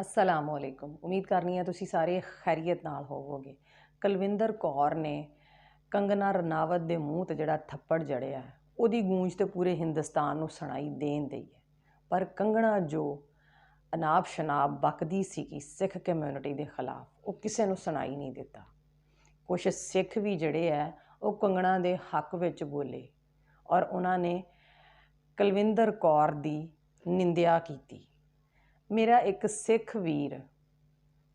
ਅਸਲਾਮ ਵਾਲੇਕੁਮ ਉਮੀਦ ਕਰਨੀ ਹੈ ਤੁਸੀਂ ਸਾਰੇ ਖੈਰੀਅਤ ਨਾਲ ਹੋਵੋਗੇ। ਕੁਲਵਿੰਦਰ ਕੌਰ ਨੇ ਕੰਗਨਾ ਰਨਾਵਤ ਦੇ ਮੂੰਹ ਤੇ ਜਿਹੜਾ ਥੱਪੜ ਜੜਿਆ, ਉਹਦੀ ਗੂੰਜ ਤੇ ਪੂਰੇ ਹਿੰਦੁਸਤਾਨ ਨੂੰ ਸੁਣਾਈ ਦੇਣ ਦਈ ਹੈ। ਪਰ ਕੰਗਣਾ ਜੋ ਅਨਾਪ ਸ਼ਨਾਪ ਬਕਦੀ ਸੀਗੀ ਸਿੱਖ ਕਮਿਊਨਿਟੀ ਦੇ ਖਿਲਾਫ, ਉਹ ਕਿਸੇ ਨੂੰ ਸੁਣਾਈ ਨਹੀਂ ਦਿੱਤਾ। ਕੁਝ ਸਿੱਖ ਵੀ ਜਿਹੜੇ ਹੈ, ਉਹ ਕੰਗਣਾ ਦੇ ਹੱਕ ਵਿੱਚ ਬੋਲੇ ਔਰ ਉਹਨਾਂ ਨੇ ਕੁਲਵਿੰਦਰ ਕੌਰ ਦੀ ਨਿੰਦਿਆ ਕੀਤੀ। ਮੇਰਾ ਇੱਕ ਸਿੱਖ ਵੀਰ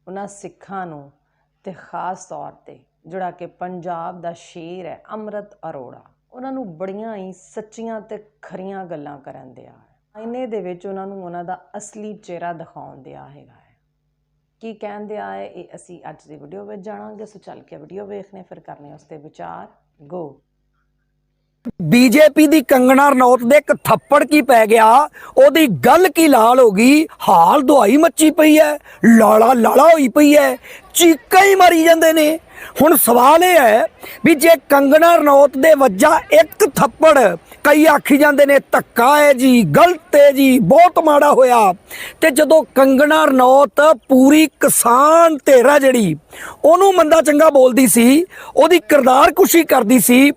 ਉਹਨਾਂ ਸਿੱਖਾਂ ਨੂੰ ਤੇ ਖਾਸ ਤੌਰ ਤੇ ਜਿਹੜਾ ਕਿ ਪੰਜਾਬ ਦਾ ਸ਼ੇਰ ਹੈ, ਅੰਮ੍ਰਿਤ ਅਰੋੜਾ, ਉਹਨਾਂ ਨੂੰ ਬੜੀਆਂ ਹੀ ਸੱਚੀਆਂ ਤੇ ਖਰੀਆਂ ਗੱਲਾਂ ਕਰਨ ਦਿਆ ਹੈ। ਆਇਨੇ ਦੇ ਵਿੱਚ ਉਹਨਾਂ ਨੂੰ ਉਹਨਾਂ ਦਾ ਅਸਲੀ ਚਿਹਰਾ ਦਿਖਾਉਣ ਦਿਆ ਹੈਗਾ ਹੈ। ਕੀ ਕਹਿੰਦੇ ਆ ਹੈ, ਇਹ ਅਸੀਂ ਅੱਜ ਦੀ ਵੀਡੀਓ ਵਿੱਚ ਜਾਣਾਂਗੇ, ਸੋ ਚੱਲ ਕੇ ਵੀਡੀਓ ਵੇਖਨੇ ਫਿਰ ਕਰਨੇ ਉਸ ਤੇ ਵਿਚਾਰ। ਗੋ ਬੀਜੇਪੀ ਦੀ ਕੰਗਣਾ ਰਣੌਤ ਦੇ ਇੱਕ ਥੱਪੜ ਕੀ ਪੈ ਗਿਆ? ਉਹਦੀ ਗੱਲ ਕੀ ਲਾਲ ਹੋ ਗਈ? ਹਾਲ ਦੁਆਈ ਮੱਚੀ ਪਈ ਹੈ, ਲਾਲਾ ਲਾਲਾ ਹੋਈ ਪਈ ਹੈ। ਚੀਕਾਂ ਹੀ ਮਾਰੀ ਜਾਂਦੇ ਨੇ। ਹੁਣ ਸਵਾਲ ਇਹ ਹੈ ਵੀ ਜੇ ਕੰਗਣਾ ਰਣੌਤ ਦੇ ਵੱਜਾ ਇੱਕ ਥੱਪੜ, ਕਈ ਆਖੀ ਜਾਂਦੇ ਨੇ, ਧੱਕਾ ਹੈ ਜੀ, ਗਲਤ ਹੈ ਜੀ, ਬਹੁਤ ਮਾੜਾ ਹੋਇਆ। ਤੇ ਜਦੋਂ ਕੰਗਣਾ ਰਣੌਤ ਪੂਰੀ ਕਿਸਾਨ ਧੇਰਾ ਜਿਹੜੀ, ਉਹਨੂੰ ਮੰਦਾ ਚੰਗਾ ਬੋਲਦੀ ਸੀ, ਉਹਦੀ ਕਿਰਦਾਰ ਕੁਸ਼ੀ ਕਰਦੀ ਸੀ,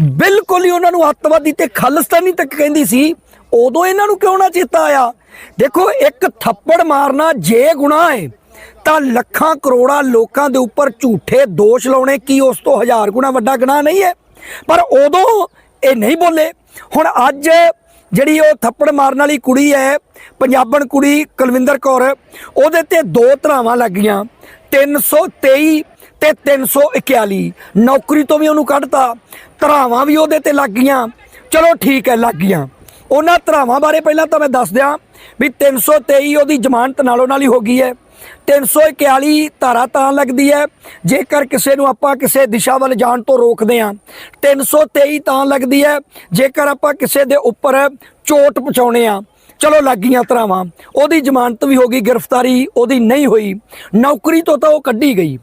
ਬਿਲਕੁਲ ਹੀ ਉਹਨਾਂ ਨੂੰ ਅੱਤਵਾਦੀ ਤੇ ਖਾਲਿਸਤਾਨੀ ਤੱਕ ਕਹਿੰਦੀ ਸੀ, ਉਦੋਂ ਇਹਨਾਂ ਨੂੰ ਕਿਉਂ ਨਾ ਚੇਤਾ ਆਇਆ? ਦੇਖੋ, ਇੱਕ ਥੱਪੜ ਮਾਰਨਾ ਜੇ ਗੁਨਾਹ ਹੈ ਤਾਂ ਲੱਖਾਂ ਕਰੋੜਾਂ ਲੋਕਾਂ ਦੇ ਉੱਪਰ ਝੂਠੇ ਦੋਸ਼ ਲਾਉਣੇ ਕੀ ਉਸ ਤੋਂ ਹਜ਼ਾਰ ਗੁਣਾ ਵੱਡਾ ਗੁਨਾਹ ਨਹੀਂ ਹੈ? ਪਰ ਉਦੋਂ ਇਹ ਨਹੀਂ ਬੋਲੇ। ਹੁਣ ਅੱਜ ਜਿਹੜੀ ਉਹ ਥੱਪੜ ਮਾਰਨ ਵਾਲੀ ਕੁੜੀ ਹੈ, ਪੰਜਾਬਣ ਕੁੜੀ ਕੁਲਵਿੰਦਰ ਕੌਰ, ਉਹਦੇ ਤੇ ਦੋ ਧਰਾਵਾਂ ਲੱਗੀਆਂ 323 ਤੇ 341 ਨੌਕਰੀ ਤੋਂ ਵੀ ਉਹਨੂੰ ਕੱਢਤਾ। ਧਰਾਵਾਂ ਵੀ ਉਹਦੇ ਤੇ ਲੱਗ ਗਈਆਂ। ਚਲੋ ਠੀਕ ਹੈ, ਲੱਗ ਗਈਆਂ। ਉਹਨਾਂ ਧਰਾਵਾਂ ਬਾਰੇ ਪਹਿਲਾਂ ਤਾਂ ਮੈਂ ਦੱਸ ਦਿਆਂ ਵੀ 323 ਉਹਦੀ ਜ਼ਮਾਨਤ ਨਾਲੋਂ ਨਾਲ ਹੀ ਹੋ ਗਈ ਹੈ। 341 ਧਾਰਾ ਤਾਂ ਲੱਗਦੀ ਹੈ, ਜੇਕਰ ਕਿਸੇ ਨੂੰ ਆਪਾਂ ਕਿਸੇ ਦਿਸ਼ਾ ਵੱਲ ਜਾਣ ਤੋਂ ਰੋਕਦੇ ਹਾਂ 323 ਤਾਂ ਲੱਗਦੀ ਹੈ, ਜੇਕਰ ਆਪਾਂ ਕਿਸੇ ਦੇ ਉੱਪਰ ਚੋਟ ਪਹੁੰਚਾਉਣੇ ਆ ਚਲੋ ਲੱਗ ਗਈਆਂ ਧਰਾਵਾਂ। ਉਹਦੀ ਜ਼ਮਾਨਤ ਵੀ ਹੋ ਗਈ, ਗ੍ਰਿਫਤਾਰੀ ਉਹਦੀ ਨਹੀਂ ਹੋਈ। ਨੌਕਰੀ ਤੋਂ ਤਾਂ ਉਹ ਕੱਢੀ ਗਈ।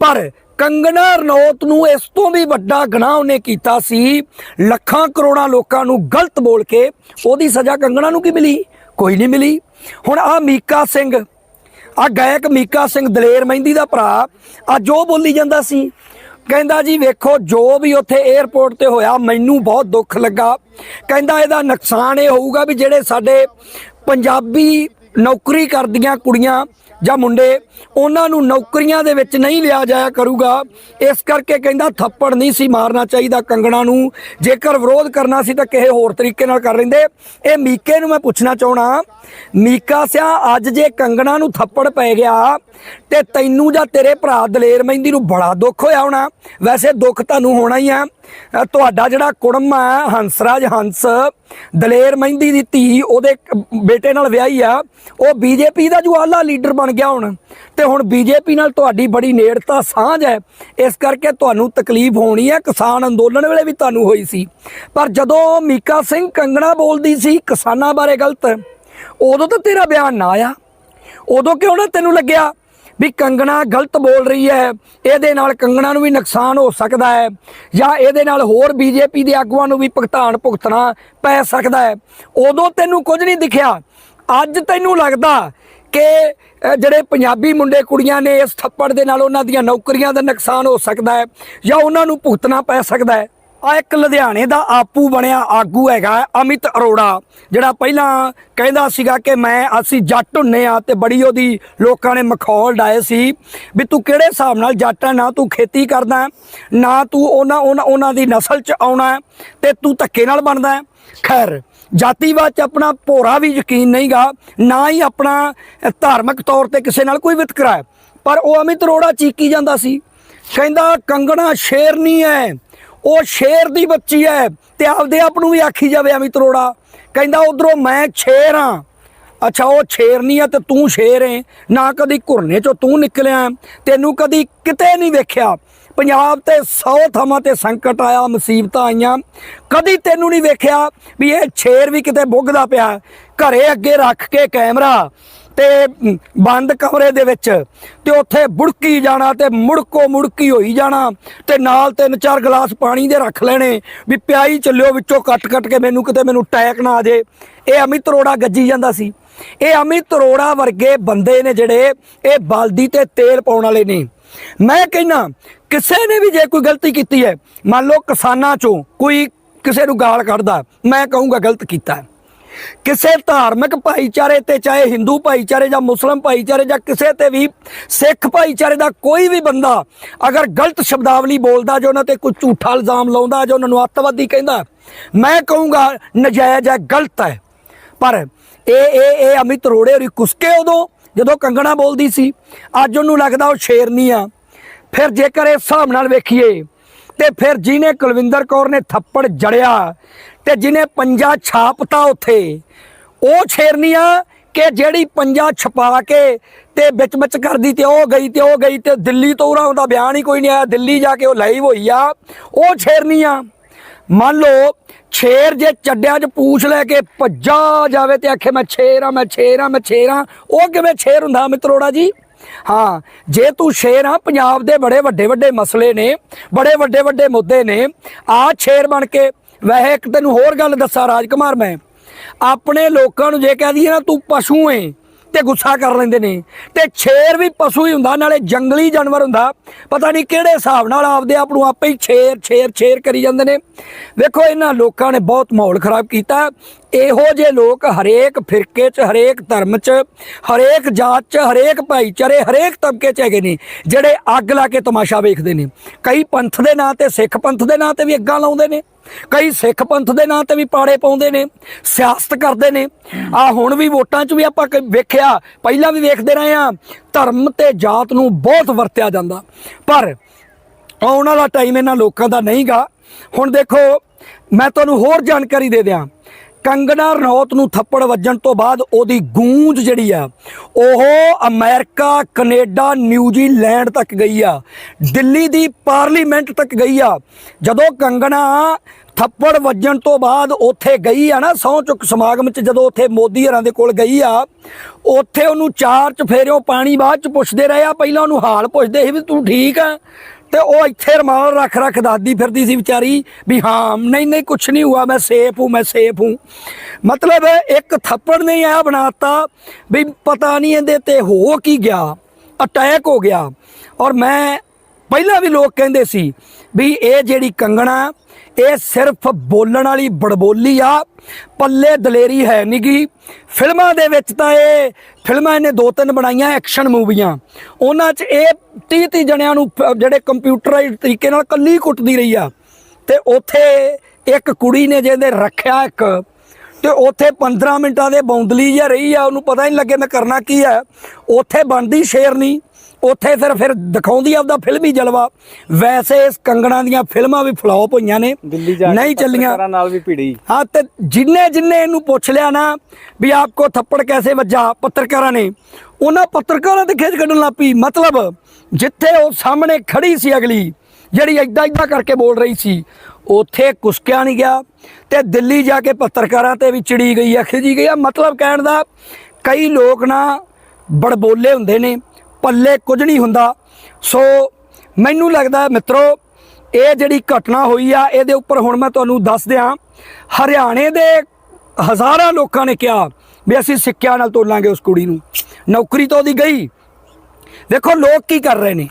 ਪਰ ਕੰਗਣਾ ਰਣੌਤ ਨੂੰ ਇਸ ਤੋਂ ਵੀ ਵੱਡਾ ਗੁਨਾਹ ਉਹਨੇ ਕੀਤਾ ਸੀ, ਲੱਖਾਂ ਕਰੋੜਾਂ ਲੋਕਾਂ ਨੂੰ ਗਲਤ ਬੋਲ ਕੇ ਉਹਦੀ ਸਜ਼ਾ ਕੰਗਣਾ ਨੂੰ ਕੀ ਮਿਲੀ? ਕੋਈ ਨਹੀਂ ਮਿਲੀ। ਹੁਣ ਆ ਮੀਕਾ ਸਿੰਘ ਆ ਗਾਇਕ ਮੀਕਾ ਸਿੰਘ ਦਲੇਰ ਮਹਿੰਦੀ ਦਾ ਭਰਾ ਅੱਜ ਉਹ ਬੋਲੀ ਜਾਂਦਾ ਸੀ। ਕਹਿੰਦਾ ਜੀ, ਵੇਖੋ, ਜੋ ਵੀ ਉੱਥੇ 에ਅਰਪੋਰਟ ਤੇ ਹੋਇਆ, ਮੈਨੂੰ ਬਹੁਤ ਦੁੱਖ ਲੱਗਾ। ਕਹਿੰਦਾ ਇਹਦਾ ਨੁਕਸਾਨ ਇਹ ਹੋਊਗਾ ਵੀ ਜਿਹੜੇ ਸਾਡੇ ਪੰਜਾਬੀ ਨੌਕਰੀ ਕਰਦੀਆਂ ਕੁੜੀਆਂ ਜਾਂ ਮੁੰਡੇ, ਉਹਨਾਂ ਨੂੰ ਨੌਕਰੀਆਂ ਦੇ ਵਿੱਚ ਨਹੀਂ ਲਿਆ ਜਾਇਆ ਕਰੂਗਾ। ਇਸ ਕਰਕੇ ਕਹਿੰਦਾ ਥੱਪੜ ਨਹੀਂ ਸੀ ਮਾਰਨਾ ਚਾਹੀਦਾ ਕੰਗਣਾ ਨੂੰ। ਜੇਕਰ ਵਿਰੋਧ ਕਰਨਾ ਸੀ ਤਾਂ ਕਿਸੇ ਹੋਰ ਤਰੀਕੇ ਨਾਲ ਕਰ ਲੈਂਦੇ। ਇਹ ਮੀਕੇ ਨੂੰ ਮੈਂ ਪੁੱਛਣਾ ਚਾਹਣਾ ਮੀਕਾ ਸਿਆ, ਅੱਜ ਜੇ ਕੰਗਣਾ ਨੂੰ ਥੱਪੜ ਪੈ ਗਿਆ ਤੇ ਤੈਨੂੰ ਜਾਂ ਤੇਰੇ ਭਰਾ ਦਲੇਰ ਮਹਿੰਦੀ ਨੂੰ ਬੜਾ ਦੁੱਖ ਹੋਇਆ ਹੋਣਾ। ਵੈਸੇ ਦੁੱਖ ਤੁਹਾਨੂੰ ਹੋਣਾ ਹੀ ਆ। ਤੁਹਾਡਾ ਜਿਹੜਾ ਕੁੜਮ ਹੈ ਹੰਸਰਾਜ ਹੰਸ, ਦਲੇਰ ਮਹਿੰਦੀ ਦੀ ਧੀ, ਉਹਦੇ ਬੇਟੇ ਨਾਲ ਵਿਆਹੀ ਆ, ਉਹ ਬੀਜੇਪੀ ਦਾ ਜਵਾਲਾ ਲੀਡਰ ਬਣ ਗਿਆ ਹੁਣ। ਤੇ ਹੁਣ ਬੀਜੇਪੀ ਨਾਲ ਤੁਹਾਡੀ ਬੜੀ ਨੇੜਤਾ ਸਾਂਝ ਹੈ। ਇਸ ਕਰਕੇ ਤੁਹਾਨੂੰ ਤਕਲੀਫ ਹੋਣੀ ਹੈ, ਕਿਸਾਨ ਅੰਦੋਲਨ ਵੇਲੇ ਵੀ ਤੁਹਾਨੂੰ ਹੋਈ ਸੀ। ਪਰ ਜਦੋਂ ਮੀਕਾ ਸਿੰਘ ਕੰਗਣਾ ਬੋਲਦੀ ਸੀ, ਕਿਸਾਨਾਂ ਬਾਰੇ ਗਲਤ, ਉਦੋਂ ਤਾਂ ਤੇਰਾ ਬਿਆਨ ਨਾ ਆਇਆ। ਉਦੋਂ ਕਿਉਂ ਨਾ ਤੈਨੂੰ ਲੱਗਿਆ? ਵੀ ਕੰਗਣਾ ਗਲਤ ਬੋਲ ਰਹੀ ਹੈ, ਇਹਦੇ ਨਾਲ ਕੰਗਣਾ ਨੂੰ ਵੀ ਨੁਕਸਾਨ ਹੋ ਸਕਦਾ ਹੈ ਜਾਂ ਇਹਦੇ ਨਾਲ ਹੋਰ ਬੀਜੇਪੀ ਦੇ ਆਗੂਆਂ ਨੂੰ ਵੀ ਭੁਗਤਾਨ ਭੁਗਤਣਾ ਪੈ ਸਕਦਾ ਹੈ। ਉਦੋਂ ਤੈਨੂੰ ਕੁਝ ਨਹੀਂ ਦਿਖਿਆ। ਅੱਜ ਤੈਨੂੰ ਲੱਗਦਾ ਕਿ ਜਿਹੜੇ ਪੰਜਾਬੀ ਮੁੰਡੇ ਕੁੜੀਆਂ ਨੇ ਇਸ ਥੱਪੜ ਦੇ ਨਾਲ ਉਹਨਾਂ ਦੀਆਂ ਨੌਕਰੀਆਂ ਦਾ ਨੁਕਸਾਨ ਹੋ ਸਕਦਾ ਹੈ ਜਾਂ ਉਹਨਾਂ ਨੂੰ ਭੁਗਤਣਾ ਪੈ ਸਕਦਾ ਹੈ। ਆ ਇੱਕ ਲੁਧਿਆਣੇ ਦਾ ਆਪੂ ਬਣਿਆ ਆਗੂ ਹੈਗਾ ਅਮਿਤ ਅਰੋੜਾ ਜਿਹੜਾ ਪਹਿਲਾਂ ਕਹਿੰਦਾ ਸੀਗਾ ਕਿ ਮੈਂ ਅਸੀਂ ਜੱਟ ਹੁੰਨੇ ਆ ਤੇ ਬੜੀ ਉਹਦੀ ਲੋਕਾਂ ਨੇ ਮਖੌਲ ਡਾਏ ਸੀ ਵੀ ਤੂੰ ਕਿਹੜੇ ਹਿਸਾਬ ਨਾਲ ਜੱਟ ਹੈ ਨਾ ਤੂੰ ਖੇਤੀ ਕਰਦਾ ਨਾ ਤੂੰ ਉਹਨਾਂ ਉਹਨਾਂ ਉਹਨਾਂ ਦੀ ਨਸਲ ਚ ਆਉਣਾ ਹੈ, ਤੇ ਤੂੰ ਧੱਕੇ ਨਾਲ ਬਣਦਾ। ਖੈਰ ਜਾਤੀਵਾਦ ਚ ਆਪਣਾ ਭੋਰਾ ਵੀ ਯਕੀਨ ਨਹੀਂਗਾ ਨਾ ਹੀ ਆਪਣਾ ਧਾਰਮਿਕ ਤੌਰ ਤੇ ਕਿਸੇ ਨਾਲ ਕੋਈ ਵਿਤਕਰਾ। ਪਰ ਉਹ ਅਮਿਤ ਅਰੋੜਾ ਚੀਕੀ ਜਾਂਦਾ ਸੀ। ਕਹਿੰਦਾ ਕੰਗਣਾ ਸ਼ੇਰ ਨਹੀਂ ਹੈ ਉਹ ਸ਼ੇਰ ਦੀ ਬੱਚੀ ਹੈ ਤੇ ਆਪਦੇ ਆਪ ਨੂੰ ਵੀ ਆਖੀ ਜਾਵੇ ਅਮਿਤ ਅਰੋੜਾ ਕਹਿੰਦਾ ਉਧਰੋਂ ਮੈਂ ਸ਼ੇਰ ਹਾਂ ਅੱਛਾ, ਉਹ ਸ਼ੇਰ ਨਹੀਂ ਆ ਤੇ ਤੂੰ ਸ਼ੇਰ ਹੈ ਨਾ ਕਦੀ ਘੁਰਨੇ ਚੋਂ ਤੂੰ ਨਿਕਲਿਆ ਤੈਨੂੰ ਕਦੀ ਕਿਤੇ ਨਹੀਂ ਵੇਖਿਆ। ਪੰਜਾਬ ਤੇ 100 ਥਾਵਾਂ ਤੇ ਸੰਕਟ ਆਇਆ, ਮੁਸੀਬਤਾਂ ਆਈਆਂ। ਕਦੀ ਤੈਨੂੰ ਨਹੀਂ ਵੇਖਿਆ ਵੀ ਇਹ ਸ਼ੇਰ ਵੀ ਕਿਤੇ ਬੁੱਗਦਾ ਪਿਆ। ਘਰੇ ਅੱਗੇ ਰੱਖ ਕੇ ਕੈਮਰਾ। ਤੇ ਬੰਦ ਕਮਰੇ ਦੇ ਵਿੱਚ ਤੇ ਉੱਥੇ ਬੁੜਕੀ ਜਾਣਾ ਤੇ ਮੁੜਕੋ ਮੁੜਕੀ ਹੋਈ ਜਾਣਾ ਤੇ ਨਾਲ ਤਿੰਨ ਚਾਰ ਗਲਾਸ ਪਾਣੀ ਦੇ ਰੱਖ ਲੈਣੇ ਵੀ ਪਿਆਈ ਚੱਲਿਓ ਵਿੱਚੋਂ ਕੱਟ ਕੱਟ ਕੇ ਮੈਨੂੰ ਕਿਤੇ ਮੈਨੂੰ ਟੈਕ ਨਾ ਆ ਜੇ। ਇਹ ਅਮਿਤ ਰੋੜਾ ਗੱਜੀ ਜਾਂਦਾ ਸੀ। ਇਹ ਅਮਿਤ ਅਰੋੜਾ ਵਰਗੇ ਬੰਦੇ ਨੇ ਜਿਹੜੇ ਇਹ ਬਲਦੀ ਤੇ ਤੇਲ ਪਾਉਣ ਵਾਲੇ ਨੇ। ਮੈਂ ਕਹਿੰਨਾ ਕਿਸੇ ਨੇ ਵੀ ਜੇ ਕੋਈ ਗਲਤੀ ਕੀਤੀ ਹੈ, ਮੰਨ ਲਓ ਕਿਸਾਨਾਂ ਚੋਂ ਕੋਈ ਕਿਸੇ ਨੂੰ ਗਾਲ ਕੱਢਦਾ, ਮੈਂ ਕਹੂੰਗਾ ਗਲਤ ਕੀਤਾ। ਕਿਸੇ ਧਾਰਮਿਕ ਭਾਈਚਾਰੇ ਤੇ, ਚਾਹੇ ਹਿੰਦੂ ਭਾਈਚਾਰੇ ਜਾਂ ਮੁਸਲਮ ਭਾਈਚਾਰੇ ਜਾਂ ਕਿਸੇ ਤੇ ਵੀ ਸਿੱਖ ਭਾਈਚਾਰੇ ਦਾ ਕੋਈ ਵੀ ਬੰਦਾ ਅਗਰ ਗਲਤ ਸ਼ਬਦਾਵਲੀ ਬੋਲਦਾ ਜੋ ਉਹਨਾਂ ਤੇ ਕੋਈ ਝੂਠਾ ਇਲਜ਼ਾਮ ਲਾਉਂਦਾ ਜੋ ਉਹਨਾਂ ਨੂੰ ਅੱਤਵਾਦੀ ਕਹਿੰਦਾ, ਮੈਂ ਕਹੂੰਗਾ ਨਜਾਇਜ਼ ਹੈ, ਗਲਤ ਹੈ। ਪਰ ਇਹ ਇਹ ਇਹ ਅਮਿਤ ਰੋੜੇ ਹੋਰੀ ਕੁਸਕੇ ਉਦੋਂ ਜਦੋਂ ਕੰਗਣਾ ਬੋਲਦੀ ਸੀ। ਅੱਜ ਉਹਨੂੰ ਲੱਗਦਾ ਉਹ ਸ਼ੇਰਨੀ ਆ। ਫਿਰ ਜੇਕਰ ਇਸ ਹਿਸਾਬ ਨਾਲ ਵੇਖੀਏ ਤੇ ਫਿਰ ਜਿਹਨੇ ਕੁਲਵਿੰਦਰ ਕੌਰ ਨੇ ਥੱਪੜ ਜੜਿਆ ਤੇ ਜਿਹਨੇ ਪੰਜਾ ਛਾਪਤਾ ਉੱਥੇ, ਉਹ ਛੇਰਨੀਆਂ ਕਿ ਜਿਹੜੀ ਪੰਜਾ ਛਪਾ ਕੇ ਤੇ ਵਿੱਚ ਵਿੱਚ ਕਰਦੀ ਤੇ ਉਹ ਗਈ ਤੇ ਉਹ ਗਈ ਤੇ ਦਿੱਲੀ ਤੋਂ ਉਹਨਾਂ ਦਾ ਬਿਆਨ ਹੀ ਕੋਈ ਨਹੀਂ ਆਇਆ, ਦਿੱਲੀ ਜਾ ਕੇ ਉਹ ਲਾਈਵ ਹੋਈ ਆ, ਉਹ ਛੇਰਨੀਆਂ ਮੰਨ ਲਓ ਛੇਰ ਜੇ ਚੱਡਿਆਂ 'ਚ ਪੂਛ ਲੈ ਕੇ ਭੱਜਾ ਜਾਵੇ ਤੇ ਆਖੇ, ਮੈਂ ਛੇਰ ਆ, ਮੈਂ ਛੇਰ ਆ, ਮੈਂ ਛੇਰ ਆ। ਉਹ ਕਿਵੇਂ ਛੇਰ ਹੁੰਦਾ ਮਿੱਤਰੋੜਾ ਜੀ? ਹਾਂ, ਜੇ ਤੂੰ ਸ਼ੇਰ ਆ, ਪੰਜਾਬ ਦੇ ਬੜੇ ਵੱਡੇ ਵੱਡੇ ਮਸਲੇ ਨੇ, ਬੜੇ ਵੱਡੇ ਵੱਡੇ ਮੁੱਦੇ ਨੇ ਆ ਸ਼ੇਰ ਬਣ ਕੇ ਵੈਸੇ ਇੱਕ ਤੈਨੂੰ ਹੋਰ ਗੱਲ ਦੱਸਾਂ ਰਾਜਕੁਮਾਰ ਮੈਂ। ਆਪਣੇ ਲੋਕਾਂ ਨੂੰ ਜੇ ਕਹਿ ਦਈਏ ਨਾ, ਤੂੰ ਪਸ਼ੂ ਏ ਤੇ ਗੁੱਸਾ ਕਰ ਲੈਂਦੇ ਨੇ। ਤੇ ਛੇਰ ਵੀ ਪਸ਼ੂ ਹੀ ਹੁੰਦਾ, ਨਾਲੇ ਜੰਗਲੀ ਜਾਨਵਰ ਹੁੰਦਾ। ਪਤਾ ਨਹੀਂ ਕਿਹੜੇ ਹਿਸਾਬ ਨਾਲ ਆਪਦੇ ਆਪ ਨੂੰ ਆਪੇ ਹੀ ਛੇਰ ਛੇਰ ਛੇਰ ਕਰੀ ਜਾਂਦੇ ਨੇ। ਵੇਖੋ, ਇਹਨਾਂ ਲੋਕਾਂ ਨੇ ਬਹੁਤ ਮਾਹੌਲ ਖਰਾਬ ਕੀਤਾ। ਇਹੋ ਜਿਹੇ ਲੋਕ ਹਰੇਕ ਫਿਰਕੇ 'ਚ, ਹਰੇਕ ਧਰਮ 'ਚ, ਹਰੇਕ ਜਾਤ 'ਚ, ਹਰੇਕ ਭਾਈਚਾਰੇ, ਹਰੇਕ ਤਬਕੇ 'ਚ ਹੈਗੇ ਨੇ, ਜਿਹੜੇ ਅੱਗ ਲਾ ਕੇ ਤਮਾਸ਼ਾ ਵੇਖਦੇ ਨੇ। ਕਈ ਪੰਥ ਦੇ ਨਾਂ ਤੇ, ਸਿੱਖ ਪੰਥ ਦੇ ਨਾਂ ਤੇ ਵੀ ਅੱਗਾਂ ਲਾਉਂਦੇ ਨੇ। ਕਈ ਸਿੱਖ ਪੰਥ ਦੇ ਨਾਂ ਤੇ ਵੀ ਪਾੜੇ ਪਾਉਂਦੇ ਨੇ, ਸਿਆਸਤ ਕਰਦੇ ਨੇ। ਆ ਹੁਣ ਵੀ ਵੋਟਾਂ 'ਚ ਵੀ ਆਪਾਂ ਵੇਖਿਆ, ਪਹਿਲਾਂ ਵੀ ਵੇਖਦੇ ਰਹੇ ਆ ਧਰਮ ਤੇ ਜਾਤ ਨੂੰ ਬਹੁਤ ਵਰਤਿਆ ਜਾਂਦਾ। ਪਰ ਆਉਣ ਵਾਲਾ ਟਾਈਮ ਇਹਨਾਂ ਲੋਕਾਂ ਦਾ ਨਹੀਂਗਾ। ਹੁਣ ਦੇਖੋ, ਮੈਂ ਤੁਹਾਨੂੰ ਹੋਰ ਜਾਣਕਾਰੀ ਦੇ ਦਿਆਂ। ਕੰਗਣਾ ਰਣੌਤ ਨੂੰ ਥੱਪੜ ਵੱਜਣ ਤੋਂ ਬਾਅਦ ਉਹਦੀ ਗੂੰਜ ਜਿਹੜੀ ਆ, ਉਹ ਅਮਰੀਕਾ, ਕੈਨੇਡਾ ਨਿਊਜ਼ੀਲੈਂਡ ਤੱਕ ਗਈ ਆ। ਦਿੱਲੀ ਦੀ ਪਾਰਲੀਮੈਂਟ ਤੱਕ ਗਈ ਆ। ਜਦੋਂ ਕੰਗਣਾ ਥੱਪੜ ਵੱਜਣ ਤੋਂ ਬਾਅਦ ਉੱਥੇ ਗਈ ਆ ਨਾ, ਸਹੁੰ ਚੁੱਕ ਸਮਾਗਮ 'ਚ ਜਦੋਂ ਉੱਥੇ ਮੋਦੀ ਹਰਾਂ ਦੇ ਕੋਲ ਗਈ ਆ, ਉੱਥੇ ਉਹਨੂੰ ਚਾਰ 'ਚ ਫੇਰਿਓ ਪਾਣੀ ਬਾਅਦ 'ਚ ਪੁੱਛਦੇ ਰਹੇ ਆ, ਪਹਿਲਾਂ ਉਹਨੂੰ ਹਾਲ ਪੁੱਛਦੇ ਸੀ ਵੀ ਤੂੰ ਠੀਕ ਆ? ਤੇ ਉਹ ਇੱਥੇ ਰਮਾਲ ਰੱਖ ਰੱਖ ਦਾਦੀ ਫਿਰਦੀ ਸੀ ਵਿਚਾਰੀ ਵੀ ਹਾਂ, ਨਹੀਂ ਨਹੀਂ, ਕੁਛ ਨਹੀਂ ਹੁਆ, ਮੈਂ ਸੇਫ ਹੂੰ, ਮੈਂ ਸੇਫ ਹੂੰ। ਮਤਲਬ ਇੱਕ ਥੱਪੜ ਨੇ ਆ ਬਣਾਤਾ ਵੀ ਪਤਾ ਨਹੀਂ ਇਹਦੇ ਤੇ ਹੋ ਕੀ ਗਿਆ ਅਟੈਕ ਹੋ ਗਿਆ। ਔਰ ਮੈਂ ਪਹਿਲਾਂ ਵੀ ਲੋਕ ਕਹਿੰਦੇ ਸੀ ਵੀ ਇਹ ਜਿਹੜੀ ਕੰਗਣਾ, ਇਹ ਸਿਰਫ ਬੋਲਣ ਵਾਲੀ ਬੜਬੋਲੀ ਆ, ਪੱਲੇ ਦਲੇਰੀ ਹੈ ਨਹੀਂਗੀ ਫਿਲਮਾਂ ਦੇ ਵਿੱਚ ਤਾਂ ਇਹ, ਫਿਲਮਾਂ ਇਹਨੇ ਦੋ ਤਿੰਨ ਬਣਾਈਆਂ ਐਕਸ਼ਨ ਮੂਵੀਆਂ। ਉਹਨਾਂ 'ਚ ਇਹ 30 30 ਜਣਿਆਂ ਨੂੰ ਜਿਹੜੇ ਕੰਪਿਊਟਰਾਈਜ਼ਡ ਤਰੀਕੇ ਨਾਲ ਕੱਲੀ ਕੁੱਟਦੀ ਰਹੀ ਆ। ਤੇ ਉੱਥੇ ਇੱਕ ਕੁੜੀ ਨੇ ਜਿਹਦੇ ਰੱਖਿਆ ਇੱਕ ਤੇ ਉੱਥੇ 15 ਮਿੰਟਾਂ ਦੇ ਬੌਂਦਲੀ ਜਿਹਾ ਰਹੀ ਆ ਉਹਨੂੰ ਪਤਾ ਹੀ ਨਹੀਂ ਲੱਗੇ ਮੈਂ ਕਰਨਾ ਕੀ ਹੈ ਉੱਥੇ ਬਣਦੀ ਸ਼ੇਰਨੀ ਉੱਥੇ ਫਿਰ ਫਿਰ ਦਿਖਾਉਂਦੀ ਆਪਦਾ ਫਿਲਮੀ ਜਲਵਾ। ਵੈਸੇ ਇਸ ਕੰਗਣਾ ਦੀਆਂ ਫਿਲਮਾਂ ਵੀ ਫਲॉप ਹੋਈਆਂ ਨੇ ਜਾ ਨਹੀਂ ਚੱਲੀਆਂ। ਨਾਲ ਵੀ ਭਿੜੀ। ਹਾਂ ਤੇ ਜਿੰਨੇ ਜਿੰਨੇ ਇਹਨੂੰ ਪੁੱਛ ਲਿਆ ਨਾ ਵੀ ਆਪਕੋ ਥੱਪੜ ਕੈਸੇ ਵੱਜਾ ਪੱਤਰਕਾਰਾਂ ਨੇ ਉਹਨਾਂ ਪੱਤਰਕਾਰਾਂ ਤੇ ਖਿੱਚ ਕੱਢਣ ਲੱਪੀ ਮਤਲਬ ਜਿੱਥੇ ਉਹ ਸਾਹਮਣੇ ਖੜੀ ਸੀ ਅਗਲੀ ਜਿਹੜੀ ਐਦਾਂ ਐਦਾਂ ਕਰਕੇ ਬੋਲ ਰਹੀ ਸੀ, ਉੱਥੇ ਕੁਸਕਿਆ ਨਹੀਂ ਗਿਆ ਤੇ ਦਿੱਲੀ ਜਾ ਕੇ ਪੱਤਰਕਾਰਾਂ ਤੇ ਵੀ ਚਿੜੀ ਗਈ ਆ ਖਿਜੀ ਗਈ ਆ। ਮਤਲਬ ਕਹਿਣ ਦਾ ਕਈ ਲੋਕ ਨਾ ਬੜਬੋਲੇ ਹੁੰਦੇ ਨੇ, ਪੱਲੇ ਕੁਝ ਨਹੀਂ ਹੁੰਦਾ। ਸੋ ਮੈਨੂੰ ਲੱਗਦਾ ਮਿੱਤਰੋ, ਇਹ ਜਿਹੜੀ ਘਟਨਾ ਹੋਈ ਆ, ਇਹਦੇ ਉੱਪਰ ਹੁਣ ਮੈਂ ਤੁਹਾਨੂੰ ਦੱਸ ਦਿਆਂ, ਹਰਿਆਣੇ ਦੇ ਹਜ਼ਾਰਾਂ ਲੋਕਾਂ ਨੇ ਕਿਹਾ ਵੀ ਅਸੀਂ ਸਿੱਕਿਆਂ ਨਾਲ ਤੋਲਾਂਗੇ ਉਸ ਕੁੜੀ ਨੂੰ। ਨੌਕਰੀ ਤੋਂ ਉਹਦੀ ਗਈ। ਦੇਖੋ ਲੋਕ ਕੀ ਕਰ ਰਹੇ ਨੇ।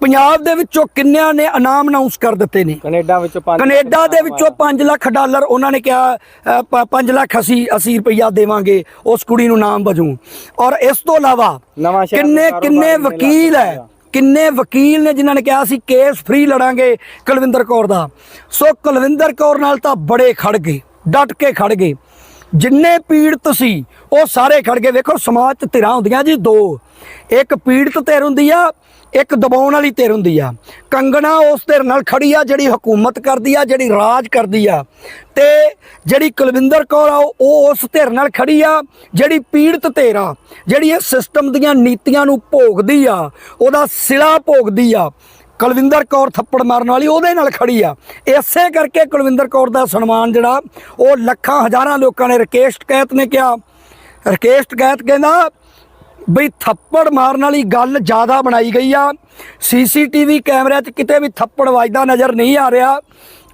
ਪੰਜਾਬ ਦੇ ਵਿੱਚੋਂ ਕਿੰਨਿਆਂ ਨੇ ਇਨਾਮ ਅਨਾਉਂਸ ਕਰ ਦਿੱਤੇ ਨੇ? ਕੈਨੇਡਾ ਵਿੱਚੋਂ ਕੈਨੇਡਾ ਦੇ ਵਿੱਚੋਂ 5 ਲੱਖ ਡਾਲਰ ਉਹਨਾਂ ਨੇ ਕਿਹਾ 5 ਲੱਖ ਅਸੀਂ 80 ਰੁਪਈਆ ਦੇਵਾਂਗੇ ਉਸ ਕੁੜੀ ਨੂੰ ਨਾਮ ਵਜੋਂ। ਔਰ ਇਸ ਤੋਂ ਇਲਾਵਾ ਕਿੰਨੇ ਕਿੰਨੇ ਵਕੀਲ ਹੈ। ਕਿੰਨੇ ਵਕੀਲ ਨੇ ਜਿਨ੍ਹਾਂ ਨੇ ਕਿਹਾ ਸੀ ਕੇਸ ਫ੍ਰੀ ਲੜਾਂਗੇ ਕੁਲਵਿੰਦਰ ਕੌਰ ਦਾ। ਸੋ ਕੁਲਵਿੰਦਰ ਕੌਰ ਨਾਲ ਤਾਂ ਬੜੇ ਖੜ ਗਏ ਡਟ ਕੇ ਖੜ ਗਏ। ਜਿੰਨੇ ਪੀੜਤ ਸੀ, ਉਹ ਸਾਰੇ ਖੜ ਗਏ। ਵੇਖੋ, ਸਮਾਜ 'ਚ ਧਿਰਾਂ ਹੁੰਦੀਆਂ ਜੀ ਦੋ। ਇੱਕ ਪੀੜਤ ਧਿਰ ਹੁੰਦੀ ਆ, ਇੱਕ ਦਬਾਉਣ ਵਾਲੀ ਧਿਰ ਹੁੰਦੀ ਆ। ਕੰਗਣਾ ਉਸ ਧਿਰ ਨਾਲ ਖੜੀ ਆ, ਜਿਹੜੀ ਹਕੂਮਤ ਕਰਦੀ ਆ, ਜਿਹੜੀ ਰਾਜ ਕਰਦੀ ਆ। ਤੇ ਜਿਹੜੀ ਕੁਲਵਿੰਦਰ ਕੌਰ ਆ, ਉਹ ਉਸ ਧਿਰ ਨਾਲ ਖੜੀ ਆ, ਜਿਹੜੀ ਪੀੜਤ ਧਿਰ ਆ ਜਿਹੜੀ ਇਹ ਸਿਸਟਮ ਦੀਆਂ ਨੀਤੀਆਂ ਨੂੰ ਭੋਗਦੀ ਆ, ਉਹਦਾ ਸਿਲਾ ਭੋਗਦੀ ਆ। ਕੁਲਵਿੰਦਰ ਕੌਰ ਥੱਪੜ ਮਾਰਨ ਵਾਲੀ ਉਹਦੇ ਨਾਲ ਖੜੀ ਆ। ਇਸੇ ਕਰਕੇ ਕੁਲਵਿੰਦਰ ਕੌਰ ਦਾ ਸਨਮਾਨ ਜਿਹੜਾ, ਉਹ ਲੱਖਾਂ ਹਜ਼ਾਰਾਂ ਲੋਕਾਂ ਨੇ ਰਕੇਸ਼ ਟਕੈਤ ਨੇ ਕਿਹਾ। ਰਕੇਸ਼ ਟਕੈਤ ਕਹਿੰਦਾ ਬਈ ਥੱਪੜ ਮਾਰਨ ਵਾਲੀ ਗੱਲ ਜ਼ਿਆਦਾ ਬਣਾਈ ਗਈ ਆ। ਸੀਸੀਟੀਵੀ ਕੈਮਰਿਆਂ 'ਚ ਕਿਤੇ ਵੀ ਥੱਪੜ ਵੱਜਦਾ ਨਜ਼ਰ ਨਹੀਂ ਆ ਰਿਹਾ।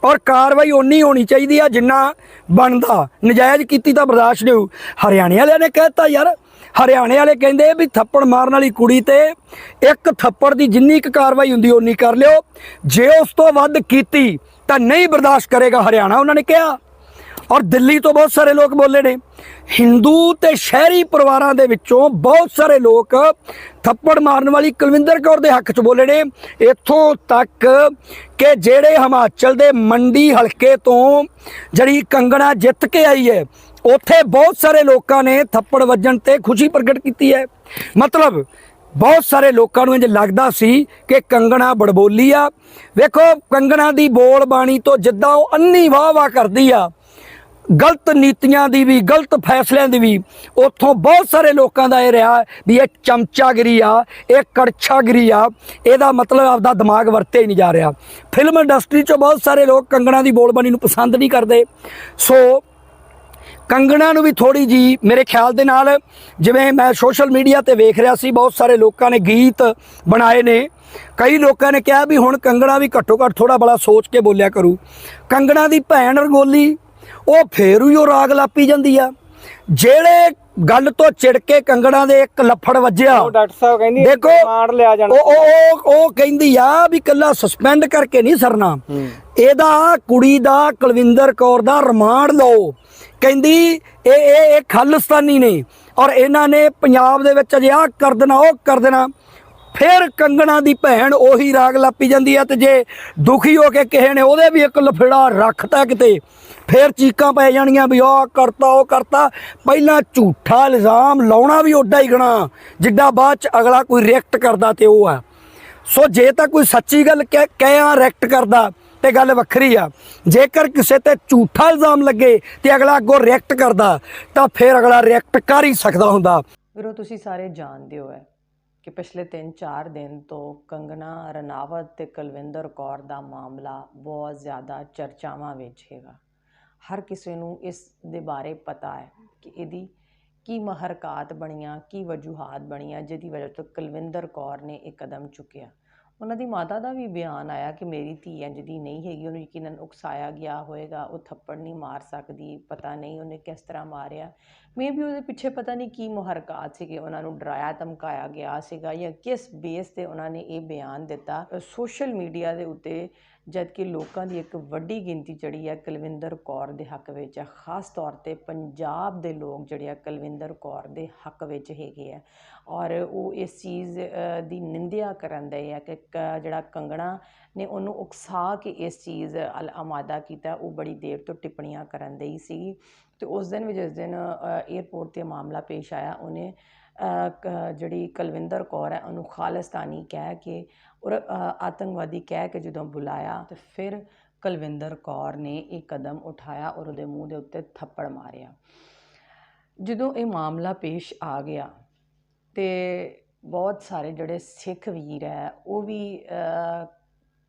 ਔਰ ਕਾਰਵਾਈ ਓਨੀ ਹੋਣੀ ਚਾਹੀਦੀ ਆ ਜਿੰਨਾ ਬਣਦਾ। ਨਜਾਇਜ਼ ਕੀਤੀ ਤਾਂ ਬਰਦਾਸ਼ਤ ਨਹੀਂ ਹੋਊ ਹਰਿਆਣੇ ਵਾਲਿਆਂ ਨੇ ਕਹਿਤਾ ਯਾਰ, ਹਰਿਆਣੇ ਵਾਲੇ ਕਹਿੰਦੇ ਵੀ ਥੱਪੜ ਮਾਰਨ ਵਾਲੀ ਕੁੜੀ ਤੇ ਇੱਕ ਥੱਪੜ ਦੀ ਜਿੰਨੀ ਕੁ ਕਾਰਵਾਈ ਹੁੰਦੀ ਓਨੀ ਕਰ ਲਿਓ। ਜੇ ਉਸ ਤੋਂ ਵੱਧ ਕੀਤੀ ਤਾਂ ਨਹੀਂ ਬਰਦਾਸ਼ਤ ਕਰੇਗਾ ਹਰਿਆਣਾ, ਉਹਨਾਂ ਨੇ ਕਿਹਾ। ਔਰ ਦਿੱਲੀ ਤੋਂ ਬਹੁਤ ਸਾਰੇ ਲੋਕ ਬੋਲੇ ਨੇ। ਹਿੰਦੂ ਤੇ ਸ਼ਹਿਰੀ ਪਰਿਵਾਰਾਂ ਦੇ ਵਿੱਚੋਂ ਬਹੁਤ ਸਾਰੇ ਲੋਕ ਥੱਪੜ ਮਾਰਨ ਵਾਲੀ ਕੁਲਵਿੰਦਰ ਕੌਰ ਦੇ ਹੱਕ 'ਚ ਬੋਲੇ ਨੇ। ਇੱਥੋਂ ਤੱਕ ਕਿ ਜਿਹੜੇ ਹਿਮਾਚਲ ਦੇ ਮੰਡੀ ਹਲਕੇ ਤੋਂ ਜਿਹੜੀ ਕੰਗਣਾ ਜਿੱਤ ਕੇ ਆਈ ਹੈ, ਉੱਥੇ ਬਹੁਤ ਸਾਰੇ ਲੋਕਾਂ ਨੇ ਥੱਪੜ ਵੱਜਣ ਤੇ ਖੁਸ਼ੀ ਪ੍ਰਗਟ ਕੀਤੀ ਹੈ। ਮਤਲਬ ਬਹੁਤ ਸਾਰੇ ਲੋਕਾਂ ਨੂੰ ਇੰਜ ਲੱਗਦਾ ਸੀ ਕਿ ਕੰਗਣਾ ਬੜਬੋਲੀ ਆ। ਵੇਖੋ, ਕੰਗਣਾ ਦੀ ਬੋਲ ਬਾਣੀ ਤੋਂ ਜਿੱਦਾਂ ਉਹ ਅੰਨੀ ਵਾਹ ਵਾਹ ਕਰਦੀ ਆ ਗਲਤ ਨੀਤੀਆਂ ਦੀ ਵੀ, ਗਲਤ ਫੈਸਲਿਆਂ ਦੀ ਵੀ, ਉੱਥੋਂ ਬਹੁਤ ਸਾਰੇ ਲੋਕਾਂ ਦਾ ਇਹ ਰਿਹਾ ਵੀ ਇਹ ਚਮਚਾਗਿਰੀ ਆ, ਇਹ ਕੜਛਾਗਿਰੀ ਆ, ਇਹਦਾ ਮਤਲਬ ਆਪਦਾ ਦਿਮਾਗ ਵਰਤੇ ਹੀ ਨਹੀਂ ਜਾ ਰਿਹਾ। ਫਿਲਮ ਇੰਡਸਟਰੀ 'ਚੋਂ ਬਹੁਤ ਸਾਰੇ ਲੋਕ ਕੰਗਣਾ ਦੀ ਬੋਲਬਾਣੀ ਨੂੰ ਪਸੰਦ ਨਹੀਂ ਕਰਦੇ। ਸੋ ਕੰਗਣਾ ਨੂੰ ਵੀ ਥੋੜੀ ਜੀ ਮੇਰੇ ਖਿਆਲ ਦੇ ਨਾਲ ਜਿਵੇਂ ਮੈਂ ਸੋਸ਼ਲ ਮੀਡੀਆ ਤੇ ਵੇਖ ਰਿਹਾ ਸੀ, ਬਹੁਤ ਸਾਰੇ ਲੋਕਾਂ ਨੇ ਗੀਤ ਬਣਾਏ ਨੇ। ਕਈ ਲੋਕਾਂ ਨੇ ਕਿਹਾ ਵੀ ਹੁਣ ਕੰਗਣਾ ਵੀ ਘੱਟੋ ਘੱਟ ਥੋੜਾ ਬੜਾ ਸੋਚ ਕੇ ਬੋਲਿਆ ਕਰੂ। ਕੰਗਣਾ ਦੀ ਭੈਣ ਰਗੋਲੀ ਉਹ ਫੇਰ ਹੀ ਉਹ ਰਾਗ ਲਾਪੀ ਜਾਂਦੀ ਆ। ਜਿਹੜੇ ਗੱਲ ਤੋਂ ਚਿੜ ਕੇ ਕੰਗਣਾ ਦੇ ਇੱਕ ਲੱਫੜ ਵੱਜਿਆ ਉਹ ਡਾਕਟਰ ਸਾਹਿਬ ਕਹਿੰਦੀ ਦੇਖੋ ਰਿਮਾਂਡ ਲਿਆ ਜਾਣਾ। ਉਹ ਉਹ ਕਹਿੰਦੀ ਆ ਵੀ ਕੱਲਾ ਸਸਪੈਂਡ ਕਰਕੇ ਨਹੀਂ ਸਰਨਾ। ਇਹਦਾ ਕੁੜੀ ਦਾ ਕੁਲਵਿੰਦਰ ਕੌਰ ਦਾ ਰਿਮਾਂਡ ਲਓ। ਕਹਿੰਦੀ ਇਹ ਇਹ ਇਹ ਖਾਲਿਸਤਾਨੀ ਨੇ ਔਰ ਇਹਨਾਂ ਨੇ ਪੰਜਾਬ ਦੇ ਵਿੱਚ ਅਜੇ ਆਹ ਕਰ ਦੇਣਾ ਉਹ ਕਰ ਦੇਣਾ। ਫਿਰ ਕੰਗਣਾ ਦੀ ਭੈਣ ਉਹੀ ਰਾਗ ਲਾਪੀ ਜਾਂਦੀ ਆ ਤੇ ਜੇ ਦੁਖੀ ਹੋ ਕੇ ਕਿਸੇ ਨੇ ਉਹਦੇ ਵੀ ਇੱਕ ਲਫੜਾ ਰੱਖਤਾ ਕਿਤੇ ਫੇਰ ਚੀਕਾਂ ਪੈ ਜਾਣੀਆਂ ਵੀ ਆਹ ਕਰਤਾ, ਉਹ ਕਰਤਾ। ਪਹਿਲਾਂ ਝੂਠਾ ਇਲਜ਼ਾਮ ਲਾਉਣਾ ਵੀ ਓਡਾ ਹੀ ਗਣਾ। ਜਿੱਡਾ ਬਾਅਦ ਚ ਅਗਲਾ ਕੋਈ ਰਿਐਕਟ ਕਰਦਾ ਤੇ ਉਹ ਆ। ਸੋ ਜੇ ਤਾਂ ਕੋਈ ਸੱਚੀ ਗੱਲ ਕਹਿ, ਕਹਿਆ ਰਿਐਕਟ ਕਰਦਾ, ਤੇ ਗੱਲ ਵੱਖਰੀ ਆ। ਜੇਕਰ ਕਿਸੇ ਤੇ ਝੂਠਾ ਇਲਜ਼ਾਮ ਲੱਗੇ ਤੇ ਅਗਲਾ ਅੱਗੋਂ ਰਿਐਕਟ ਕਰਦਾ, ਤਾਂ ਫੇਰ ਅਗਲਾ ਰਿਐਕਟ ਕਰ ਹੀ ਸਕਦਾ ਹੁੰਦਾ। ਵੀਰੋ, ਤੁਸੀਂ ਸਾਰੇ ਜਾਣਦੇ ਹੋ ਹੈ ਕਿ ਪਿਛਲੇ 3-4 ਦਿਨ ਤੋਂ ਕੰਗਨਾ ਰਣਾਵਤ ਤੇ ਕੁਲਵਿੰਦਰ ਕੌਰ ਦਾ ਮਾਮਲਾ ਬਹੁਤ ਜ਼ਿਆਦਾ ਚਰਚਾਵਾਂ ਵਿੱਚ ਹੈਗਾ। ਹਰ ਕਿਸੇ ਨੂੰ ਇਸ ਦੇ ਬਾਰੇ ਪਤਾ ਹੈ ਕਿ ਇਹਦੀ ਕੀ ਮਹਰਕਾਤ ਬਣੀਆਂ, ਕੀ ਵਜੂਹਾਤ ਬਣੀਆਂ, ਜਿਹਦੀ ਵਜ੍ਹਾ ਤੋਂ ਕੁਲਵਿੰਦਰ ਕੌਰ ਨੇ ਇਹ ਕਦਮ ਚੁੱਕਿਆ। ਉਹਨਾਂ ਦੀ ਮਾਤਾ ਦਾ ਵੀ ਬਿਆਨ ਆਇਆ ਕਿ ਮੇਰੀ ਧੀ ਇੰਜ ਦੀ ਨਹੀਂ ਹੈਗੀ, ਉਹਨੂੰ ਯਕੀਨਨ ਉਕਸਾਇਆ ਗਿਆ ਹੋਵੇਗਾ ਉਹ ਥੱਪੜ ਨਹੀਂ ਮਾਰ ਸਕਦੀ, ਪਤਾ ਨਹੀਂ ਉਹਨੇ ਕਿਸ ਤਰ੍ਹਾਂ ਮਾਰਿਆ। ਮੇ ਵੀ ਉਹਦੇ ਪਿੱਛੇ ਪਤਾ ਨਹੀਂ ਕੀ ਮੁਹਰਕਾਤ ਸੀਗੇ, ਉਹਨਾਂ ਨੂੰ ਡਰਾਇਆ, ਧਮਕਾਇਆ ਗਿਆ ਸੀਗਾ ਜਾਂ ਕਿਸ ਬੇਸ ਤੇ ਉਹਨਾਂ ਨੇ ਇਹ ਬਿਆਨ ਦਿੱਤਾ। ਸੋਸ਼ਲ ਮੀਡੀਆ ਦੇ ਉੱਤੇ ਜਦਕਿ ਲੋਕਾਂ ਦੀ ਇੱਕ ਵੱਡੀ ਗਿਣਤੀ ਜਿਹੜੀ ਹੈ ਕੁਲਵਿੰਦਰ ਕੌਰ ਦੇ ਹੱਕ ਵਿੱਚ ਹੈ, ਖਾਸ ਤੌਰ ਤੇ ਪੰਜਾਬ ਦੇ ਲੋਕ ਜਿਹੜੇ ਆ ਕੁਲਵਿੰਦਰ ਕੌਰ ਦੇ ਹੱਕ ਵਿੱਚ ਹੈਗੇ ਆ। ਔਰ ਉਹ ਇਸ ਚੀਜ਼ ਦੀ ਨਿੰਦਿਆ ਕਰਨ ਦੇ ਆ ਕਿ ਕ- ਜਿਹੜਾ ਕੰਗਣਾ ਨੇ ਉਹਨੂੰ ਉਕਸਾ ਕੇ ਇਸ ਚੀਜ਼ ਅਲ ਆਮਾਦਾ ਕੀਤਾ, ਉਹ ਬੜੀ ਦੇਰ ਤੋਂ ਟਿੱਪਣੀਆਂ ਕਰਨ ਦੇ ਹੀ ਸੀ ਤੇ ਉਸ ਦਿਨ ਵੀ ਜਿਸ ਦਿਨ ਏਅਰਪੋਰਟ ਤੇ ਮਾਮਲਾ ਪੇਸ਼ ਆਇਆ, ਉਹਨੇ ਜਿਹੜੀ ਕੁਲਵਿੰਦਰ ਕੌਰ ਹੈ, ਉਹਨੂੰ ਖਾਲਿਸਤਾਨੀ ਕਹਿ ਕੇ ਔਰ ਆਤੰਕਵਾਦੀ ਕਹਿ ਕੇ ਜਦੋਂ ਬੁਲਾਇਆ ਤੇ ਫਿਰ ਕੁਲਵਿੰਦਰ ਕੌਰ ਨੇ ਇਹ ਕਦਮ ਉਠਾਇਆ ਔਰ ਉਹਦੇ ਮੂੰਹ ਦੇ ਉੱਤੇ ਥੱਪੜ ਮਾਰਿਆ। ਜਦੋਂ ਇਹ ਮਾਮਲਾ ਪੇਸ਼ ਆ ਗਿਆ ਤੇ ਬਹੁਤ ਸਾਰੇ ਜਿਹੜੇ ਸਿੱਖ ਵੀਰ ਹੈ, ਉਹ ਵੀ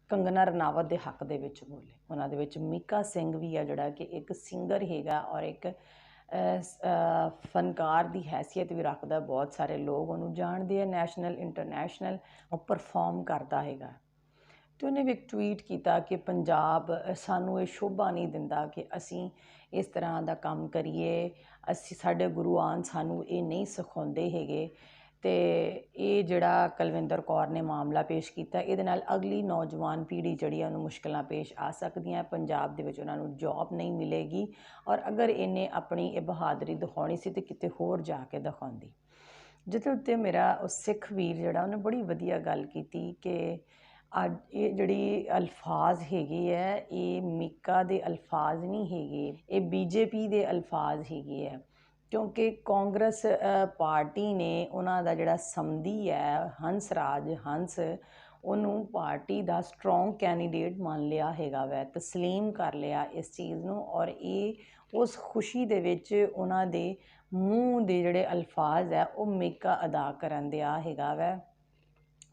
ਕੰਗਨਾ ਰਣਾਵਤ ਦੇ ਹੱਕ ਦੇ ਵਿੱਚ ਬੋਲੇ। ਉਹਨਾਂ ਦੇ ਵਿੱਚ ਮੀਕਾ ਸਿੰਘ ਵੀ ਆ ਜਿਹੜਾ ਕਿ ਇੱਕ ਸਿੰਗਰ ਹੈਗਾ ਔਰ ਇੱਕ ਫਨਕਾਰ ਦੀ ਹੈਸੀਅਤ ਵੀ ਰੱਖਦਾ। ਬਹੁਤ ਸਾਰੇ ਲੋਕ ਉਹਨੂੰ ਜਾਣਦੇ ਆ ਨੈਸ਼ਨਲ ਇੰਟਰਨੈਸ਼ਨਲ ਉਹ ਪਰਫਾਰਮ ਕਰਦਾ ਹੈਗਾ। ਤੇ ਉਹਨੇ ਵੀ ਇੱਕ ਟਵੀਟ ਕੀਤਾ ਕਿ ਪੰਜਾਬ ਸਾਨੂੰ ਇਹ ਸ਼ੋਭਾ ਨਹੀਂ ਦਿੰਦਾ ਕਿ ਅਸੀਂ ਇਸ ਤਰ੍ਹਾਂ ਦਾ ਕੰਮ ਕਰੀਏ। ਅਸੀਂ, ਸਾਡੇ ਗੁਰੂਆਨ ਸਾਨੂੰ ਇਹ ਨਹੀਂ ਸਿਖਾਉਂਦੇ ਹੈਗੇ। ਅਤੇ ਇਹ ਜਿਹੜਾ ਕੁਲਵਿੰਦਰ ਕੌਰ ਨੇ ਮਾਮਲਾ ਪੇਸ਼ ਕੀਤਾ, ਇਹਦੇ ਨਾਲ ਅਗਲੀ ਨੌਜਵਾਨ ਪੀੜ੍ਹੀ ਜਿਹੜੀ ਆ, ਉਹਨੂੰ ਮੁਸ਼ਕਿਲਾਂ ਪੇਸ਼ ਆ ਸਕਦੀਆਂ। ਪੰਜਾਬ ਦੇ ਵਿੱਚ ਉਹਨਾਂ ਨੂੰ ਜੋਬ ਨਹੀਂ ਮਿਲੇਗੀ ਔਰ ਅਗਰ ਇਹਨੇ ਆਪਣੀ ਇਹ ਬਹਾਦਰੀ ਦਿਖਾਉਣੀ ਸੀ ਤਾਂ ਕਿਤੇ ਹੋਰ ਜਾ ਕੇ ਦਿਖਾਉਂਦੀ। ਜਿਹਦੇ ਉੱਤੇ ਮੇਰਾ ਉਹ ਸਿੱਖ ਵੀਰ ਜਿਹੜਾ, ਉਹਨੇ ਬੜੀ ਵਧੀਆ ਗੱਲ ਕੀਤੀ ਕਿ ਅੱਜ ਇਹ ਜਿਹੜੀ ਅਲਫਾਜ਼ ਹੈਗੇ ਹੈ ਇਹ ਮੀਕਾ ਦੇ ਅਲਫਾਜ਼ ਨਹੀਂ ਹੈਗੇ, ਇਹ ਬੀਜੇਪੀ ਦੇ ਅਲਫਾਜ਼ ਹੈਗੇ ਹੈ ਕਿਉਂਕਿ ਕਾਂਗਰਸ ਪਾਰਟੀ ਨੇ ਉਹਨਾਂ ਦਾ ਜਿਹੜਾ ਸੰਧੀ ਹੈ, ਹੰਸ ਰਾਜ, ਹੰਸ, ਉਹਨੂੰ ਪਾਰਟੀ ਦਾ ਸਟਰੋਂਗ ਕੈਂਡੀਡੇਟ ਮੰਨ ਲਿਆ ਹੈਗਾ ਵੈ, ਤਸਲੀਮ ਕਰ ਲਿਆ ਇਸ ਚੀਜ਼ ਨੂੰ ਔਰ ਇਹ ਉਸ ਖੁਸ਼ੀ ਦੇ ਵਿੱਚ ਉਹਨਾਂ ਦੇ ਮੂੰਹ ਦੇ ਜਿਹੜੇ ਅਲਫਾਜ਼ ਹੈ, ਉਹ ਮੇਕਾ ਅਦਾ ਕਰਨ ਦਿਆ ਹੈਗਾ ਵੈ।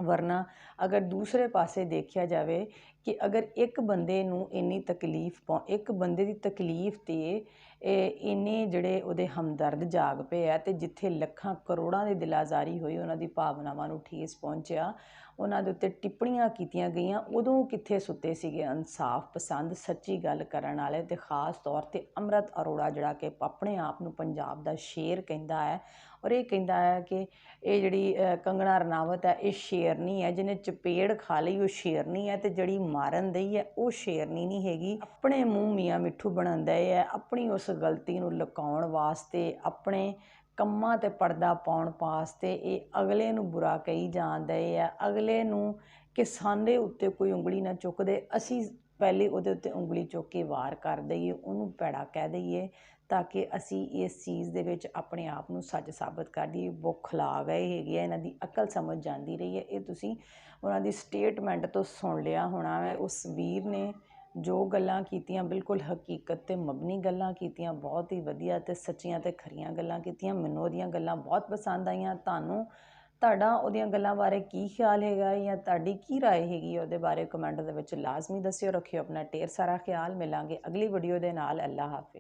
ਵਰਨਾ ਅਗਰ ਦੂਸਰੇ ਪਾਸੇ ਦੇਖਿਆ ਜਾਵੇ ਕਿ ਅਗਰ ਇੱਕ ਬੰਦੇ ਨੂੰ ਇੰਨੀ ਤਕਲੀਫ ਇੱਕ ਬੰਦੇ ਦੀ ਤਕਲੀਫ ਤੇ ਇਹ ਇੰਨੇ ਜਿਹੜੇ ਉਹਦੇ ਹਮਦਰਦ ਜਾਗ ਪਏ ਆ ਤੇ ਜਿੱਥੇ ਲੱਖਾਂ ਕਰੋੜਾਂ ਦੇ ਦਿਲ ਆਜ਼ਾਰੀ ਹੋਈ ਉਹਨਾਂ ਦੀ ਭਾਵਨਾਵਾਂ ਨੂੰ ਠੇਸ ਪਹੁੰਚਿਆ, ਉਹਨਾਂ ਦੇ ਉੱਤੇ ਟਿੱਪਣੀਆਂ ਕੀਤੀਆਂ ਗਈਆਂ, ਉਦੋਂ ਕਿੱਥੇ ਸੁੱਤੇ ਸੀਗੇ ਇਨਸਾਫ ਪਸੰਦ, ਸੱਚੀ ਗੱਲ ਕਰਨ ਵਾਲੇ ਤੇ ਖਾਸ ਤੌਰ ਤੇ ਅੰਮ੍ਰਿਤ ਅਰੋੜਾ ਜਿਹੜਾ ਕਿ ਆਪਣੇ ਆਪ ਨੂੰ ਪੰਜਾਬ ਦਾ ਸ਼ੇਰ ਕਹਿੰਦਾ ਹੈ ਔਰ ਇਹ ਕਹਿੰਦਾ ਹੈ ਕਿ ਇਹ ਜਿਹੜੀ ਕੰਗਣਾ ਰਣਾਵਤ ਹੈ, ਇਹ ਸ਼ੇਰਨੀ ਹੈ, ਜਿਹਨੇ ਚਪੇੜ ਖਾ ਲਈ ਉਹ ਸ਼ੇਰਨੀ ਹੈ ਤੇ ਜਿਹੜੀ ਮਾਰਨ ਦਈ ਹੈ ਉਹ ਸ਼ੇਰਨੀ ਨਹੀਂ ਹੈਗੀ, ਆਪਣੇ ਮੂੰਹ ਮੀਆਂ ਮਿੱਠੂ ਬਣਾਉਂਦਾ ਹੈ, ਆਪਣੀ ਉਸ ਉਸ ਗਲਤੀ ਨੂੰ ਲੁਕਾਉਣ ਵਾਸਤੇ, ਆਪਣੇ ਕੰਮਾਂ ਤੇ ਪਰਦਾ ਪਾਉਣ ਵਾਸਤੇ ਇਹ ਅਗਲੇ ਨੂੰ ਬੁਰਾ ਕਹੀ ਜਾਂਦੇ ਆ। ਅਗਲੇ ਨੂੰ ਕਿ ਸਾਡੇ ਉੱਤੇ ਕੋਈ ਉਂਗਲੀ ਨਾ ਚੁੱਕਦੇ। ਅਸੀਂ ਪਹਿਲੇ ਉਹਦੇ ਉੱਤੇ ਉਂਗਲੀ ਚੁੱਕ ਕੇ ਵਾਰ ਕਰ ਦਈਏ, ਉਹਨੂੰ ਭੈੜਾ ਕਹਿ ਦਈਏ ਤਾਂ ਕਿ ਅਸੀਂ ਇਸ ਚੀਜ਼ ਦੇ ਵਿੱਚ ਆਪਣੇ ਆਪ ਨੂੰ ਸੱਚ ਸਾਬਤ ਕਰ ਦਈਏ। ਬੁਖਲਾ ਗਏ ਹੈਗੇ ਆ, ਇਹਨਾਂ ਦੀ ਅਕਲ ਸਮਝ ਜਾਂਦੀ ਰਹੀ ਹੈ। ਇਹ ਤੁਸੀਂ ਉਹਨਾਂ ਦੀ ਸਟੇਟਮੈਂਟ ਤੋਂ ਸੁਣ ਲਿਆ ਹੋਣਾ ਹੈ। ਉਸ ਵੀਰ ਨੇ ਜੋ ਗੱਲਾਂ ਕੀਤੀਆਂ ਬਿਲਕੁਲ ਹਕੀਕਤ ਤੇ ਮਬਨੀ ਗੱਲਾਂ ਕੀਤੀਆਂ ਬਹੁਤ ਹੀ ਵਧੀਆ ਤੇ ਸੱਚੀਆਂ ਤੇ ਖਰੀਆਂ ਗੱਲਾਂ ਕੀਤੀਆਂ ਮੈਨੂੰ ਉਹਦੀਆਂ ਗੱਲਾਂ ਬਹੁਤ ਪਸੰਦ ਆਈਆਂ ਤੁਹਾਨੂੰ ਤੁਹਾਡਾ ਉਹਦੀਆਂ ਗੱਲਾਂ ਬਾਰੇ ਕੀ ਖਿਆਲ ਹੈਗਾ ਜਾਂ ਤੁਹਾਡੀ ਕੀ رائے ਹੈਗੀ ਉਹਦੇ ਬਾਰੇ ਕਮੈਂਟ ਦੇ ਵਿੱਚ ਲਾਜ਼ਮੀ ਦੱਸਿਓ ਰੱਖਿਓ ਆਪਣਾ ਢੇਰ ਸਾਰਾ ਖਿਆਲ ਮਿਲਾਂਗੇ ਅਗਲੀ ਵੀਡੀਓ ਦੇ ਨਾਲ ਅੱਲਾ ਹਾਫਿਜ਼